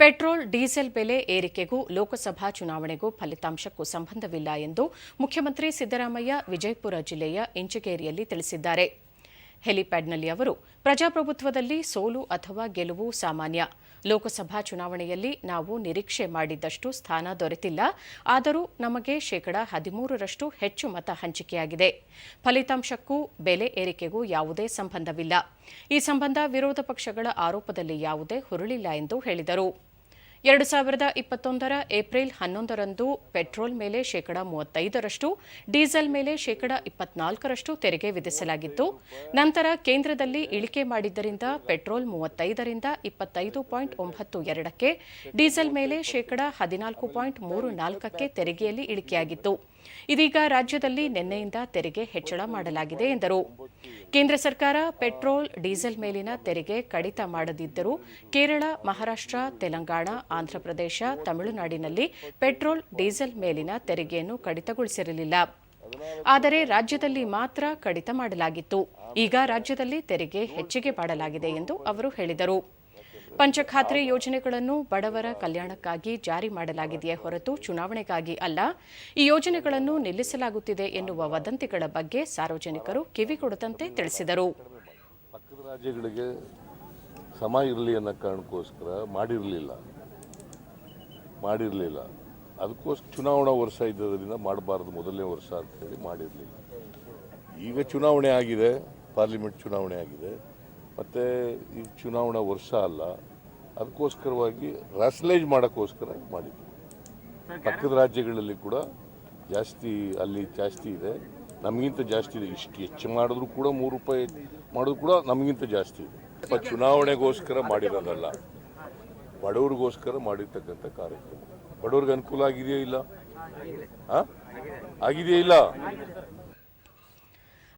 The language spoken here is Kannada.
ಪೆಟ್ರೋಲ್, ಡೀಸೆಲ್ ಬೆಲೆ ಏರಿಕೆಗೂ ಲೋಕಸಭಾ ಚುನಾವಣೆಗೂ ಫಲಿತಾಂಶಕ್ಕೂ ಸಂಬಂಧವಿಲ್ಲ ಎಂದು ಮುಖ್ಯಮಂತ್ರಿ ಸಿದ್ದರಾಮಯ್ಯ ವಿಜಯಪುರ ಜಿಲ್ಲೆಯ ಇಂಚಗೇರಿಯಲ್ಲಿ ತಿಳಿಸಿದ್ದಾರೆ. ಹೆಲಿಪ್ಯಾಡ್ನಲ್ಲಿ ಅವರು, ಪ್ರಜಾಪ್ರಭುತ್ವದಲ್ಲಿ ಸೋಲು ಅಥವಾ ಗೆಲುವು ಸಾಮಾನ್ಯ. ಲೋಕಸಭಾ ಚುನಾವಣೆಯಲ್ಲಿ ನಾವು ನಿರೀಕ್ಷೆ ಮಾಡಿದ್ದಷ್ಟು ಸ್ಥಾನ ದೊರೆತಿಲ್ಲ. ಆದರೂ ನಮಗೆ ಶೇಕಡಾ ಹದಿಮೂರರಷ್ಟು ಹೆಚ್ಚು ಮತ ಹಂಚಿಕೆಯಾಗಿದೆ. ಫಲಿತಾಂಶಕ್ಕೂ ಬೆಲೆ ಏರಿಕೆಗೂ ಯಾವುದೇ ಸಂಬಂಧವಿಲ್ಲ. ಈ ಸಂಬಂಧ ವಿರೋಧ ಪಕ್ಷಗಳ ಆರೋಪದಲ್ಲಿ ಯಾವುದೇ ಹುರುಳಿಲ್ಲ ಎಂದು ಹೇಳಿದರು. ಎರಡು ಸಾವಿರದ ಇಪ್ಪತ್ತೊಂದರ ಏಪ್ರಿಲ್ ಹನ್ನೊಂದರಂದು ಪೆಟ್ರೋಲ್ ಮೇಲೆ ಶೇಕಡ ಮೂವತ್ತೈದರಷ್ಟು, ಡೀಸೆಲ್ ಮೇಲೆ ಶೇಕಡ ಇಪ್ಪತ್ನಾಲ್ಕರಷ್ಟು ತೆರಿಗೆ ವಿಧಿಸಲಾಗಿತ್ತು. ನಂತರ ಕೇಂದ್ರದಲ್ಲಿ ಇಳಿಕೆ ಮಾಡಿದ್ದರಿಂದ ಪೆಟ್ರೋಲ್ ಮೂವತ್ತೈದರಿಂದ ಇಪ್ಪತ್ತೈದು ಪಾಯಿಂಟ್ ಒಂಬತ್ತು ಎರಡಕ್ಕೆ, ಡೀಸೆಲ್ ಮೇಲೆ ಶೇಕಡ ಹದಿನಾಲ್ಕು ಪಾಯಿಂಟ್ ಮೂರು ನಾಲ್ಕಕ್ಕೆ ತೆರಿಗೆಯಲ್ಲಿ ಇಳಿಕೆಯಾಗಿತ್ತು. ಇದೀಗ ರಾಜ್ಯದಲ್ಲಿ ನಿನ್ನೆಯಿಂದ ತೆರಿಗೆ ಹೆಚ್ಚಳ ಮಾಡಲಾಗಿದೆ ಎಂದರು. ಕೇಂದ್ರ ಸರ್ಕಾರ ಪೆಟ್ರೋಲ್, ಡೀಸೆಲ್ ಮೇಲಿನ ತೆರಿಗೆ ಕಡಿತ ಮಾಡದಿದ್ದರೂ ಕೇರಳ, ಮಹಾರಾಷ್ಟ್ರ, ತೆಲಂಗಾಣ, ಆಂಧ್ರಪ್ರದೇಶ, ತಮಿಳುನಾಡಿನಲ್ಲಿ ಪೆಟ್ರೋಲ್, ಡೀಸೆಲ್ ಮೇಲಿನ ತೆರಿಗೆಯನ್ನು ಕಡಿತಗೊಳಿಸಿರಲಿಲ್ಲ. ಆದರೆ ರಾಜ್ಯದಲ್ಲಿ ಮಾತ್ರ ಕಡಿತ ಮಾಡಲಾಗಿತ್ತು. ಈಗ ರಾಜ್ಯದಲ್ಲಿ ತೆರಿಗೆ ಹೆಚ್ಚಿಗೆ ಮಾಡಲಾಗಿದೆ ಎಂದು ಅವರು ಹೇಳಿದರು. ಪಂಚಖಾತ್ರಿ ಯೋಜನೆಗಳನ್ನು ಬಡವರ ಕಲ್ಯಾಣಕ್ಕಾಗಿ ಜಾರಿ ಮಾಡಲಾಗಿದೆಯೇ ಹೊರತು ಚುನಾವಣೆಗಾಗಿ ಅಲ್ಲ. ಈ ಯೋಜನೆಗಳನ್ನು ನಿಲ್ಲಿಸಲಾಗುತ್ತಿದೆ ಎನ್ನುವ ವದಂತಿಗಳ ಬಗ್ಗೆ ಸಾರ್ವಜನಿಕರು ಕಿವಿಗೊಡದಂತೆ ತಿಳಿಸಿದರು. ಪಕ್ಕದ ರಾಜ್ಯಗಳಿಗೆ ಸಮ ಇರಲಿ ಅನ್ನೋ ಕಾರಣಕ್ಕೋಸ್ಕರ ಮಾಡಿರಲಿಲ್ಲ. ಮಾಡಿರಲಿಲ್ಲ. ಅದಕ್ಕೋಸ್ಕರ ಚುನಾವಣಾ ವರ್ಷ ಇದ್ದರಿಂದ ಮಾಡಬಾರ್ದು ಮೊದಲನೇ ವರ್ಷ ಅಂತ ಹೇಳಿ ಮಾಡಿರಲಿಲ್ಲ. ಈಗ ಚುನಾವಣೆ ಆಗಿದೆ, ಪಾರ್ಲಿಮೆಂಟ್ ಚುನಾವಣೆ ಆಗಿದೆ. ಮತ್ತು ಈ ಚುನಾವಣಾ ವರ್ಷ ಅಲ್ಲ ಅದಕ್ಕೋಸ್ಕರವಾಗಿ ರಾಷನಲೈಸ್ ಮಾಡೋಕ್ಕೋಸ್ಕರ ಮಾಡಿದ್ವಿ ಪಕ್ಕದ ರಾಜ್ಯಗಳಲ್ಲಿ ಕೂಡ ಜಾಸ್ತಿ ಅಲ್ಲಿ ಜಾಸ್ತಿ ಇದೆ. ನಮಗಿಂತ ಜಾಸ್ತಿ ಇದೆ. ಇಷ್ಟು ಹೆಚ್ಚು ಮಾಡಿದ್ರು ಕೂಡ ಮೂರು ರೂಪಾಯಿ ಮಾಡಿದ್ರು ಕೂಡ ನಮಗಿಂತ ಜಾಸ್ತಿ ಇದೆ. ಚುನಾವಣೆಗೋಸ್ಕರ ಮಾಡಿರೋದಲ್ಲ. ಬಡವ್ರಿಗೋಸ್ಕರ ಮಾಡಿರ್ತಕ್ಕಂಥ ಕಾರ್ಯಕ್ರಮ. ಬಡವ್ರಿಗೆ ಅನುಕೂಲ ಆಗಿದೆಯೋ ಇಲ್ಲ? ಆ? ಆಗಿದೆಯಾ ಇಲ್ಲ?